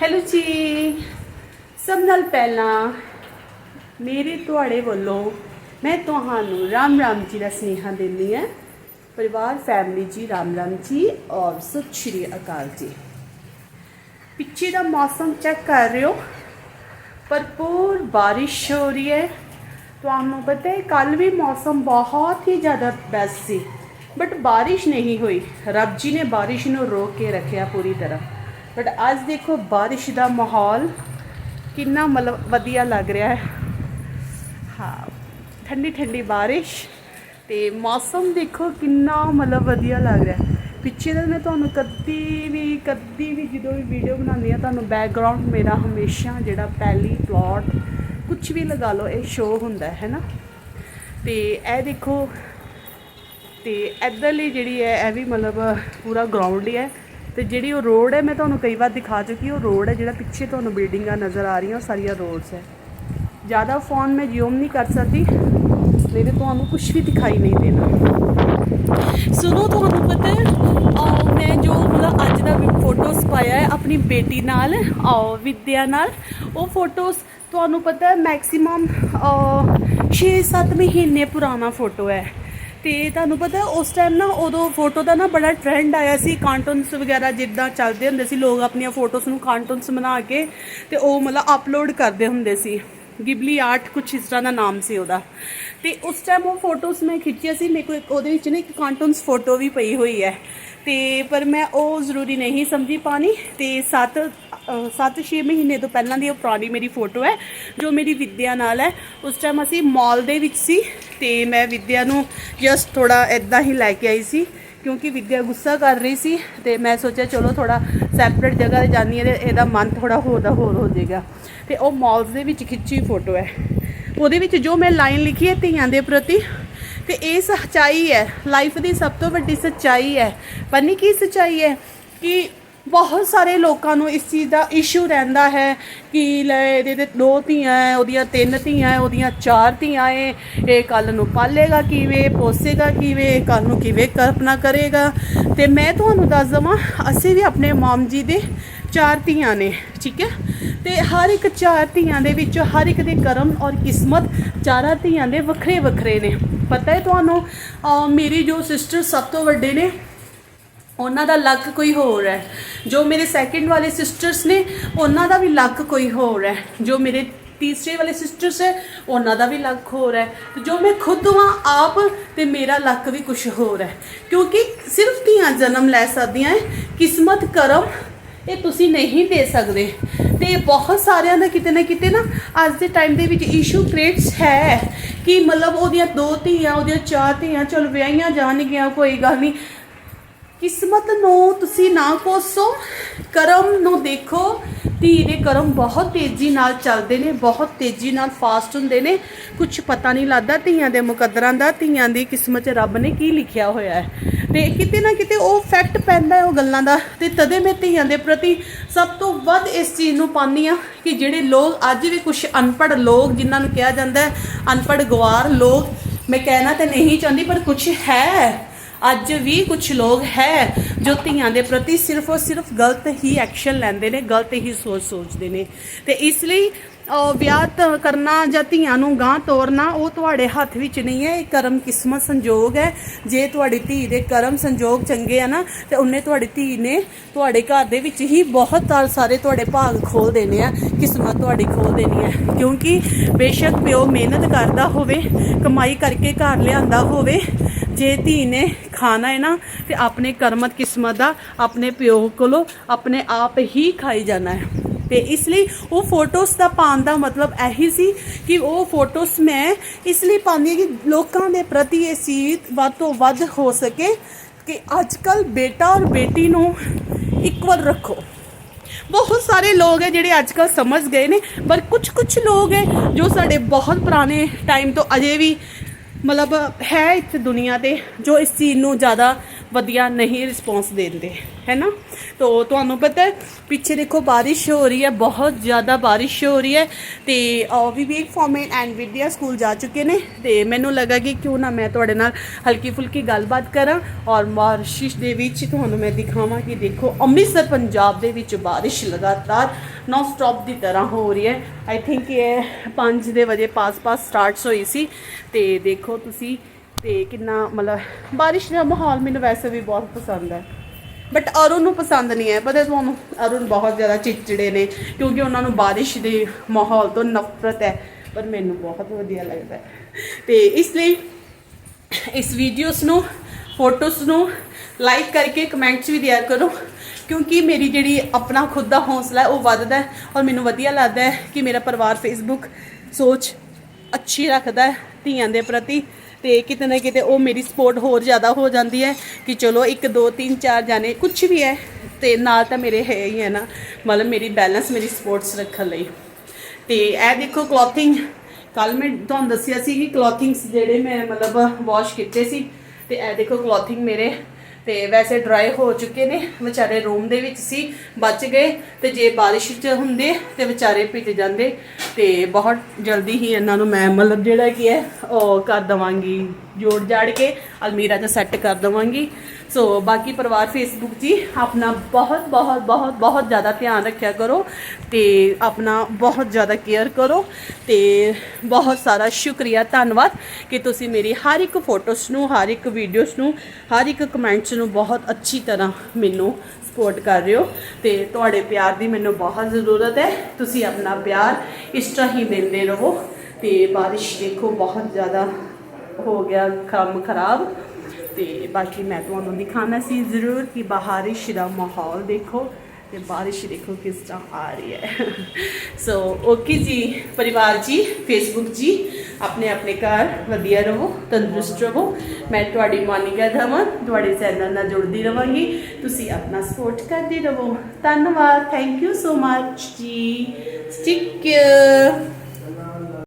Hello ਜੀ ਸਭ ਨਾਲ ਪਹਿਲਾਂ ਮੇਰੇ ਤੁਹਾਡੇ ਵੱਲੋਂ ਮੈਂ ਤੁਹਾਨੂੰ ਰਾਮ ਰਾਮ ਜੀ ਦਾ ਸਨੇਹਾ ਦਿੰਦੀ ਹਾਂ। ਪਰਿਵਾਰ ਫੈਮਿਲੀ ਜੀ, ਰਾਮ ਰਾਮ ਜੀ ਔਰ ਸਤਿ ਸ਼੍ਰੀ ਅਕਾਲ ਜੀ। ਪਿੱਛੇ ਦਾ ਮੌਸਮ ਚੈੱਕ ਕਰ ਰਹੇ ਹੋ। ਭਰਪੂਰ ਬਾਰਿਸ਼ ਹੋ ਰਹੀ ਹੈ। ਤੁਹਾਨੂੰ ਪਤਾ ਹੈ, ਕੱਲ ਵੀ ਮੌਸਮ ਬਹੁਤ ਹੀ ਜ਼ਿਆਦਾ ਬੈਸਟ ਸੀ। ਬਟ ਬਾਰਿਸ਼ ਨਹੀਂ ਹੋਈ। ਰੱਬ ਜੀ ਨੇ ਬਾਰਿਸ਼ ਨੂੰ ਰੋਕ ਕੇ ਰੱਖਿਆ ਪੂਰੀ ਤਰ੍ਹਾਂ। ਬਟ ਅੱਜ ਦੇਖੋ ਬਾਰਿਸ਼ ਦਾ ਮਾਹੌਲ ਕਿੰਨਾ ਮਤਲਬ ਵਧੀਆ ਲੱਗ ਰਿਹਾ ਹੈ ਹਾਂ ਠੰਡੀ ਠੰਡੀ ਬਾਰਿਸ਼ ਤੇ ਮੌਸਮ ਦੇਖੋ ਕਿੰਨਾ ਮਤਲਬ ਵਧੀਆ ਲੱਗ ਰਿਹਾ ਪਿੱਛੇ ਦਾ ਮੈਂ ਤੁਹਾਨੂੰ ਕਦੀ ਵੀ ਕਦੀ ਵੀ ਜਦੋਂ ਵੀ ਵੀਡੀਓ ਬਣਾਉਂਦੀ ਆ ਤੁਹਾਨੂੰ ਬੈਕਗ੍ਰਾਉਂਡ ਮੇਰਾ ਹਮੇਸ਼ਾ ਜਿਹੜਾ ਪਹਿਲੀ ਪਲਾਟ ਕੁਝ ਵੀ ਲਗਾ ਲਓ ਇਹ ਸ਼ੋਅ ਹੁੰਦਾ ਹੈ ਨਾ ਤੇ ਇਹ ਦੇਖੋ ਤੇ ਇੱਧਰਲੀ ਜਿਹੜੀ ਹੈ ਇਹ ਵੀ ਮਤਲਬ ਪੂਰਾ ਗਰਾਊਂਡ ਹੀ ਹੈ ਤੇ ਜਿਹੜੀ ਉਹ ਰੋਡ ਹੈ, ਮੈਂ ਤੁਹਾਨੂੰ ਕਈ ਵਾਰ ਦਿਖਾ ਚੁੱਕੀ ਉਹ ਰੋਡ ਹੈ ਜਿਹੜਾ ਪਿੱਛੇ ਤੁਹਾਨੂੰ ਬਿਲਡਿੰਗਾਂ ਨਜ਼ਰ ਆ ਰਹੀਆਂ, ਉਹ ਸਾਰੀਆਂ ਰੋਡਸ ਹੈ। ਜ਼ਿਆਦਾ ਫੋਨ ਮੈਂ ਜ਼ੂਮ ਨਹੀਂ ਕਰ ਸਕਦੀ, ਮੇਰੇ ਤੁਹਾਨੂੰ ਕੁਝ ਵੀ ਦਿਖਾਈ ਨਹੀਂ ਦੇਣਾ। ਸੁਣੋ ਤੁਹਾਨੂੰ ਪਤਾ ਹੈ ਮੈਂ ਜੋ ਮਤਲਬ ਅੱਜ ਦਾ ਫੋਟੋਸ ਪਾਇਆ ਹੈ, ਆਪਣੀ ਬੇਟੀ ਨਾਲ ਅਹ ਵਿਦਿਆ ਨਾਲ, ਉਹ ਫੋਟੋਸ ਤੁਹਾਨੂੰ ਪਤਾ ਹੈ ਮੈਕਸਿਮਮ 6-7 ਮਹੀਨੇ ਪੁਰਾਣਾ ਫੋਟੋ ਹੈ। ਤੇ ਤੁਹਾਨੂੰ ਪਤਾ ਉਸ ਟਾਈਮ ਨਾ ਉਦੋਂ ਫੋਟੋ ਦਾ ਨਾ ਬੜਾ ਟ੍ਰੈਂਡ ਆਇਆ ਸੀ ਕਾਰਟੂਨਸ ਵਗੈਰਾ ਜਿੱਦਾਂ ਚੱਲਦੇ ਹੁੰਦੇ ਸੀ, ਲੋਕ ਆਪਣੀਆਂ ਫੋਟੋਸ ਨੂੰ ਕਾਰਟੂਨਸ ਬਣਾ ਕੇ ਤੇ ਉਹ ਮਤਲਬ ਅਪਲੋਡ ਕਰਦੇ ਹੁੰਦੇ ਸੀ। ਗਿਬਲੀ ਆਰਟ ਕੁਛ ਇਸ ਤਰ੍ਹਾਂ ਦਾ ਨਾਮ ਸੀ ਉਹਦਾ। ਤੇ ਉਸ ਟਾਈਮ ਉਹ ਫੋਟੋਸ ਮੈਂ ਖਿੱਚੀਆਂ ਸੀ, ਮੇਰੇ ਕੋਲ ਉਹਦੇ ਵਿੱਚ ਨਾ ਇੱਕ ਕਾਰਟੂਨਸ ਫੋਟੋ ਵੀ ਪਈ ਹੋਈ ਹੈ। ਤੇ ਪਰ ਮੈਂ ਉਹ ਜ਼ਰੂਰੀ ਨਹੀਂ ਸਮਝੀ ਪਾਣੀ, ਤੇ ਸੱਤ 7-6 ਮਹੀਨੇ ਤੋਂ ਪਹਿਲਾਂ ਦੀ ਉਹ ਪੁਰਾਣੀ ਮੇਰੀ ਫੋਟੋ ਹੈ, ਜੋ ਮੇਰੀ ਵਿਦਿਆ ਨਾਲ ਹੈ। ਉਸ ਟਾਈਮ ਅਸੀਂ ਮਾਲ ਦੇ ਵਿੱਚ ਸੀ ਤੇ ਮੈਂ ਵਿਦਿਆ ਨੂੰ ਜਸਟ ਥੋੜਾ ਇਦਾਂ ਹੀ ਲੈ ਕੇ ਆਈ ਸੀ, ਕਿਉਂਕਿ ਵਿਦਿਆ ਗੁੱਸਾ ਕਰ ਰਹੀ ਸੀ ਤੇ ਮੈਂ ਸੋਚਿਆ ਚਲੋ ਥੋੜਾ ਸੈਪਰੇਟ ਜਗ੍ਹਾ ਤੇ ਜਾਂਦੀ ਹੈ ਤੇ ਇਹਦਾ ਮਨ ਥੋੜਾ ਹੋਰ ਦਾ ਹੋਰ ਹੋ ਜਾਏਗਾ। ਤੇ ਉਹ ਮਾਲਸ ਦੇ ਵਿੱਚ ਖਿੱਚੀ ਫੋਟੋ ਹੈ। ਉਹਦੇ ਵਿੱਚ ਜੋ ਮੈਂ ਲਾਈਨ ਲਿਖੀ ਹੈ ਧੀਆਂ ਦੇ ਪ੍ਰਤੀ, ਤੇ ਇਹ ਸੱਚਾਈ ਹੈ। ਲਾਈਫ ਦੀ ਸਭ ਤੋਂ ਵੱਡੀ ਸੱਚਾਈ ਹੈ। ਪੰਨੀ ਕੀ ਸੱਚਾਈ ਹੈ ਕਿ ਬਹੁਤ ਸਾਰੇ ਲੋਕਾਂ ਨੂੰ ਇਸ ਚੀਜ਼ ਦਾ ਇਸ਼ੂ ਰਹਿੰਦਾ ਹੈ ਕਿ ਲੈ ਇਹਦੇ ਤੇ ਦੋ ਧੀਆਂ ਹੈ, ਉਹਦੀਆਂ ਤਿੰਨ ਧੀਆਂ ਹੈ, ਉਹਦੀਆਂ ਚਾਰ ਧੀਆਂ ਹੈ, ਇਹ ਕੱਲ ਨੂੰ ਪਾਲੇਗਾ ਕਿਵੇਂ, ਪੋਸੇਗਾ ਕਿਵੇਂ ਕੱਲ ਨੂੰ ਕਿਵੇਂ ਕਲਪਨਾ ਕਰੇਗਾ। ਤੇ ਮੈਂ ਤੁਹਾਨੂੰ ਦੱਸ ਦਵਾਂ, ਅਸੀਂ ਵੀ ਆਪਣੇ ਮਾਮ ਜੀ ਦੇ ਚਾਰ ਧੀਆਂ ਨੇ, ਠੀਕ ਹੈ? ਤੇ ਹਰ ਇੱਕ ਚਾਰ ਧੀਆਂ ਦੇ ਵਿੱਚ ਹਰ ਇੱਕ ਦੇ ਕਰਮ ਔਰ ਕਿਸਮਤ ਚਾਰਾਂ ਧੀਆਂ ਦੇ ਵੱਖਰੇ ਵੱਖਰੇ ਨੇ। ਪਤਾ ਹੈ ਤੁਹਾਨੂੰ, ਅਹ ਮੇਰੀ ਜੋ ਸਿਸਟਰ ਸਭ ਤੋਂ ਵੱਡੇ ਨੇ ਉਹਨਾਂ ਦਾ ਲੱਕ ਕੋਈ ਹੋਰ ਹੈ। ਜੋ ਮੇਰੇ ਸੈਕਿੰਡ ਵਾਲੇ ਸਿਸਟਰਸ ਨੇ, ਉਹਨਾਂ ਦਾ ਵੀ ਲੱਕ ਕੋਈ ਹੋਰ ਹੈ। ਜੋ ਮੇਰੇ ਤੀਸਰੇ ਵਾਲੇ ਸਿਸਟਰਸ ਹੈ, ਉਹਨਾਂ ਦਾ ਵੀ ਲੱਕ ਹੋਰ ਹੈ। ਤੇ ਜੋ ਮੈਂ ਖੁਦ ਹਾਂ ਆਪ ਤੇ ਮੇਰਾ ਲੱਕ ਵੀ ਕੁਝ ਹੋਰ ਹੈ। ਕਿਉਂਕਿ ਸਿਰਫ ਧੀਆਂ ਜਨਮ ਲੈ ਸਕਦੀਆਂ ਹੈ ਕਿਸਮਤ, ਕਰਮ ਇਹ ਤੁਸੀਂ ਨਹੀਂ ਦੇ ਸਕਦੇ। ਤੇ ਬਹੁਤ ਸਾਰਿਆਂ ਦਾ ਕਿਤੇ ਨਾ ਕਿਤੇ ਨਾ ਅੱਜ ਦੇ ਟਾਈਮ ਦੇ ਵਿੱਚ ਇਸ਼ੂ ਕ੍ਰੀਏਟਸ ਹੈ। ਕਿ ਮਤਲਬ ਉਹਦੀਆਂ ਦੋ ਧੀਆਂ, ਉਹਦੀਆਂ ਚਾਰ ਧੀਆਂ, ਚਲ ਵਿਆਹੀਆਂ ਜਾਣਗੀਆਂ, ਕੋਈ ਗੱਲ ਨਹੀਂ। ਕਿਸਮਤ ਨੂੰ ਤੁਸੀਂ ਨਾ ਕੋਸੋ, ਕਰਮ ਨੂੰ ਦੇਖੋ। ਧੀ ਦੇ ਕਰਮ ਬਹੁਤ ਤੇਜ਼ੀ ਨਾਲ ਚੱਲਦੇ ਨੇ, ਬਹੁਤ ਤੇਜ਼ੀ ਨਾਲ ਫਾਸਟ ਹੁੰਦੇ ਨੇ। ਕੁਝ ਪਤਾ ਨਹੀਂ ਲੱਗਦਾ ਧੀਆਂ ਦੇ ਮੁਕੱਦਰਾਂ ਦਾ, ਧੀਆਂ ਦੀ ਕਿਸਮਤ 'ਚ ਰੱਬ ਨੇ ਕੀ ਲਿਖਿਆ ਹੋਇਆ ਹੈ। ਤੇ ਕਿਤੇ ਨਾ ਕਿਤੇ ਉਹ ਫੈਕਟ ਪੈਂਦਾ ਹੈ ਉਹ ਗੱਲਾਂ ਦਾ। ਤੇ ਤਦੇ ਮੈਂ ਧੀਆਂ ਦੇ ਪ੍ਰਤੀ ਸਭ ਤੋਂ ਵੱਧ ਇਸ ਚੀਜ਼ ਨੂੰ ਪਾਉਂਦੀ ਆ ਕਿ ਜਿਹੜੇ ਲੋਕ, ਅੱਜ ਵੀ ਕੁਝ ਅਨਪੜ੍ਹ ਲੋਕ ਜਿਨ੍ਹਾਂ ਨੂੰ ਕਿਹਾ ਜਾਂਦਾ ਹੈ, ਅਨਪੜ੍ਹ ਗਵਾਰ ਲੋਕ, ਮੈਂ ਕਹਿਣਾ ਤੇ ਨਹੀਂ ਚਾਹੁੰਦੀ ਪਰ ਕੁਝ ਹੈ। ਅੱਜ ਵੀ ਕੁਝ ਲੋਕ ਹੈ ਜੋ ਧੀਆਂ ਦੇ ਪ੍ਰਤੀ ਸਿਰਫ ਔਰ ਸਿਰਫ ਗਲਤ ਹੀ ਐਕਸ਼ਨ ਲੈਂਦੇ ਨੇ, ਗਲਤ ਹੀ ਸੋਚ ਸੋਚਦੇ ਨੇ। ਤੇ ਇਸ ਲਈ ਵਿਆਹ ਕਰਨਾ ਜਾਂ ਧੀਆਂ ਨੂੰ ਗਾਂ ਤੋਰਨਾ, ਉਹ ਤੁਹਾਡੇ ਹੱਥ ਵਿੱਚ ਨਹੀਂ ਹੈ। ਇਹ ਕਰਮ ਕਿਸਮਤ ਸੰਜੋਗ ਹੈ। ਜੇ ਤੁਹਾਡੀ ਧੀ ਦੇ ਕਰਮ ਸੰਜੋਗ ਚੰਗੇ ਆ ਨਾ, ਤੇ ਉਹਨੇ ਤੁਹਾਡੀ ਧੀ ਨੇ ਤੁਹਾਡੇ ਘਰ ਦੇ ਵਿੱਚ ਹੀ ਬਹੁਤ ਸਾਰੇ ਤੁਹਾਡੇ ਭਾਗ ਖੋਲ ਦੇਣੇ ਆ, ਕਿਸਮਤ ਤੁਹਾਡੀ ਖੋਲ ਦੇਣੀ ਹੈ ਕਿਉਂਕਿ ਬੇਸ਼ੱਕ ਪਿਓ ਮਿਹਨਤ ਕਰਦਾ ਹੋਵੇ, ਕਮਾਈ ਕਰਕੇ ਘਰ ਲਿਆਂਦਾ ਹੋਵੇ ਜੇ ਧੀ ਨੇ ਖਾਣਾ ਹੈ ਨਾ, ਤੇ ਆਪਣੇ ਕਰਮਤ ਕਿਸਮਤ ਦਾ ਆਪਣੇ ਪਿਓ ਕੋਲੋਂ ਆਪਣੇ ਆਪ ਹੀ ਖਾਈ ਜਾਣਾ ਹੈ। ਤੇ ਇਸ ਲਈ ਉਹ ਫੋਟੋਸ ਦਾ ਪਾਉਣ ਦਾ ਮਤਲਬ ਇਹੀ ਸੀ ਕਿ ਉਹ ਫੋਟੋਸ ਮੈਂ ਇਸ ਲਈ ਪਾਉਂਦੀ ਹਾਂ ਕਿ ਲੋਕਾਂ ਦੇ ਪ੍ਰਤੀ ਇਹ ਸੀਤ ਵੱਧ ਤੋਂ ਵੱਧ ਹੋ ਸਕੇ ਕਿ ਅੱਜ ਕੱਲ ਬੇਟਾ ਔਰ ਬੇਟੀ ਨੂੰ ਇਕੁਅਲ ਰੱਖੋ। ਬਹੁਤ ਸਾਰੇ ਲੋਕ ਹੈ ਜਿਹੜੇ ਅੱਜ ਕੱਲ ਸਮਝ ਗਏ ਨੇ, ਪਰ ਕੁਝ ਕੁਝ ਲੋਕ ਹੈ ਜੋ ਸਾਡੇ ਬਹੁਤ ਪੁਰਾਣੇ ਟਾਈਮ ਤੋਂ ਅਜੇ ਵੀ ਮਤਲਬ ਹੈ ਇੱਥੇ ਦੁਨੀਆ ਤੇ ਜੋ ਇਸ ਚੀਜ਼ ਨੂੰ ਜ਼ਿਆਦਾ ਵਧੀਆ ਨਹੀਂ ਰਿਸਪੌਂਸ ਦਿੰਦੇ, ਹੈ ਨਾ? ਤੋ ਤੁਹਾਨੂੰ ਪਤਾ ਪਿੱਛੇ ਦੇਖੋ ਬਾਰਿਸ਼ ਹੋ ਰਹੀ ਹੈ, ਬਹੁਤ ਜ਼ਿਆਦਾ ਬਾਰਿਸ਼ ਹੋ ਰਹੀ ਹੈ, ਤੇ Vivek Foreman and Vidya school ਜਾ ਚੁੱਕੇ ਨੇ, ਤੇ ਮੈਨੂੰ ਲੱਗਾ ਕਿ ਕਿਉਂ ਨਾ ਮੈਂ ਤੁਹਾਡੇ ਨਾਲ ਹਲਕੀ ਫੁਲਕੀ ਗੱਲਬਾਤ ਕਰਾਂ ਔਰ ਬਾਰਿਸ਼ ਦੇ ਵਿੱਚ ਤੁਹਾਨੂੰ ਮੈਂ ਦਿਖਾਵਾਂ ਕਿ ਦੇਖੋ ਅੰਮ੍ਰਿਤਸਰ, ਪੰਜਾਬ ਦੇ ਵਿੱਚ ਬਾਰਿਸ਼ ਲਗਾਤਾਰ ਨੌਨ ਸਟਾਪ ਦੀ ਤਰ੍ਹਾਂ ਹੋ ਰਹੀ ਹੈ। ਆਈ ਥਿੰਕ ਇਹ 5 ਦੇ ਵਜੇ ਪਾਸ-ਪਾਸ ਸਟਾਰਟਸ ਹੋਈ ਸੀ, ਤੇ ਦੇਖੋ ਤੁਸੀਂ ਤੇ ਕਿੰਨਾ ਮਤਲਬ ਬਾਰਿਸ਼ ਦਾ ਮਾਹੌਲ ਮੈਨੂੰ ਵੈਸੇ ਵੀ ਬਹੁਤ ਪਸੰਦ ਹੈ। ਬਟ ਅਰੁਣ ਨੂੰ ਪਸੰਦ ਨਹੀਂ ਹੈ। ਪਤਾ ਤੁਹਾਨੂੰ, ਅਰੁਣ ਬਹੁਤ ਜ਼ਿਆਦਾ ਚਿੜਚਿੜੇ ਨੇ, ਕਿਉਂਕਿ ਉਹਨਾਂ ਨੂੰ ਬਾਰਿਸ਼ ਦੇ ਮਾਹੌਲ ਤੋਂ ਨਫ਼ਰਤ ਹੈ, ਪਰ ਮੈਨੂੰ ਬਹੁਤ ਵਧੀਆ ਲੱਗਦਾ ਹੈ। ਤੇ ਇਸ ਲਈ ਇਸ ਵੀਡੀਓਸ ਨੂੰ ਫੋਟੋਜ਼ ਨੂੰ ਲਾਈਕ ਕਰਕੇ ਕਮੈਂਟਸ ਵੀ ਦਿਆ ਕਰੋ, ਕਿਉਂਕਿ ਮੇਰੀ ਜਿਹੜੀ ਆਪਣਾ ਖੁਦ ਦਾ ਹੌਸਲਾ ਉਹ ਵੱਧਦਾ ਹੈ ਔਰ ਮੈਨੂੰ ਵਧੀਆ ਲੱਗਦਾ ਹੈ ਕਿ ਮੇਰਾ ਪਰਿਵਾਰ ਫੇਸਬੁੱਕ ਸੋਚ ਅੱਛੀ ਰੱਖਦਾ ਹੈ ਧੀਆਂ ਦੇ ਪ੍ਰਤੀ। ਤੇ ਕਿਤੇ ਨਾ ਕਿਤੇ ਉਹ ਮੇਰੀ ਸਪੋਰਟ ਹੋਰ ਜ਼ਿਆਦਾ ਹੋ ਜਾਂਦੀ ਹੈ ਕਿ ਚਲੋ 1 2 3 4 ਜਾਣੇ ਕੁਝ ਵੀ ਹੈ ਤੇ ਨਾਲ ਤਾਂ ਮੇਰੇ ਹੈ ਹੀ ਹੈ ਨਾ। ਮਤਲਬ ਮੇਰੀ ਬੈਲੈਂਸ ਮੇਰੀ ਸਪੋਰਟਸ ਰੱਖਣ ਲਈ। ਤੇ ਇਹ ਦੇਖੋ ਕਲੋਥਿੰਗ ਕੱਲ ਮੈਂ ਤੁਹਾਨੂੰ ਦੱਸਿਆ ਸੀ ਕਿ ਕਲੋਥਿੰਗਸ ਜਿਹੜੇ ਮੈਂ ਮਤਲਬ ਵਾਸ਼ ਕੀਤੇ ਸੀ। ਤੇ ਇਹ ਦੇਖੋ ਕਲੋਥਿੰਗ ਮੇਰੇ ਤੇ ਵੈਸੇ ਡਰਾਈ ਹੋ ਚੁੱਕੇ ਨੇ, ਵਿਚਾਰੇ ਰੂਮ ਦੇ ਵਿੱਚ ਸੀ, ਬਚ ਗਏ ਤੇ ਜੇ ਬਾਰਿਸ਼ ਚ ਹੁੰਦੇ ਤੇ ਵਿਚਾਰੇ ਭਿੱਜ ਜਾਂਦੇ ਤੇ ਬਹੁਤ ਜਲਦੀ ਹੀ ਇਹਨਾਂ ਨੂੰ ਮੈਂ ਮਤਲਬ ਜਿਹੜਾ ਕੀ ਹੈ, ਉਹ ਕਰ ਦਵਾਂਗੀ ਜੋੜ ਜਾੜ ਕੇ, ਅਲਮੀਰਾ 'ਚ ਸੈੱਟ ਕਰ ਦਵਾਂਗੀ। ਸੋ ਬਾਕੀ ਪਰਿਵਾਰ ਫੇਸਬੁੱਕ ਜੀ ਆਪਣਾ ਬਹੁਤ ਬਹੁਤ ਬਹੁਤ ਬਹੁਤ ਜ਼ਿਆਦਾ ਧਿਆਨ ਰੱਖਿਆ ਕਰੋ ਤੇ ਆਪਣਾ ਬਹੁਤ ਜ਼ਿਆਦਾ ਕੇਅਰ ਕਰੋ ਤੇ ਬਹੁਤ ਸਾਰਾ ਸ਼ੁਕਰੀਆ, ਧੰਨਵਾਦ ਕਿ ਤੁਸੀਂ ਮੇਰੀ ਹਰ ਇੱਕ ਫੋਟੋਸ ਨੂੰ, ਹਰ ਇੱਕ ਵੀਡੀਓਸ ਨੂੰ, ਹਰ ਇੱਕ ਕਮੈਂਟਸ ਨੂੰ ਬਹੁਤ ਅੱਛੀ ਤਰ੍ਹਾਂ ਮੈਨੂੰ ਸਪੋਰਟ ਕਰ ਰਹੇ ਹੋ ਤੇ ਤੁਹਾਡੇ ਪਿਆਰ ਦੀ ਮੈਨੂੰ ਬਹੁਤ ਜ਼ਰੂਰਤ ਹੈ। ਤੁਸੀਂ ਆਪਣਾ ਪਿਆਰ ਇਸ ਤਰ੍ਹਾਂ ਹੀ ਦਿੰਦੇ ਰਹੋ ਤੇ ਬਾਰਿਸ਼ ਦੇਖੋ, ਬਹੁਤ ਜ਼ਿਆਦਾ ਹੋ ਗਿਆ ਕੰਮ ਖਰਾਬ। ਤੇ ਬਾਕੀ ਮੈਂ ਤੁਹਾਨੂੰ ਦਿਖਾਣਾ ਸੀ ਜ਼ਰੂਰ ਕਿ ਬਾਰਿਸ਼ ਦਾ ਮਾਹੌਲ ਦੇਖੋ ਤੇ ਬਾਰਿਸ਼ ਦੇਖੋ ਕਿਸ ਤਰ੍ਹਾਂ ਆ ਰਹੀ ਹੈ। ਸੋ ਓਕੇ ਜੀ, ਪਰਿਵਾਰ ਜੀ ਫੇਸਬੁੱਕ ਜੀ, ਆਪਣੇ ਆਪਣੇ ਘਰ, ਵਧੀਆ ਰਹੋ, ਤੰਦਰੁਸਤ ਰਹੋ। ਮੈਂ ਤੁਹਾਡੀ ਮੋਨਿਕਾ ਧਮਨ ਤੁਹਾਡੇ ਚੈਨਲ ਨਾਲ ਜੁੜਦੀ ਰਵਾਂਗੀ। ਤੁਸੀਂ ਆਪਣਾ ਸਪੋਰਟ ਕਰਦੇ ਰਹੋ। ਧੰਨਵਾਦ ਥੈਂਕ ਯੂ ਸੋ ਮੱਚ ਜੀ। ਸਟਿਕ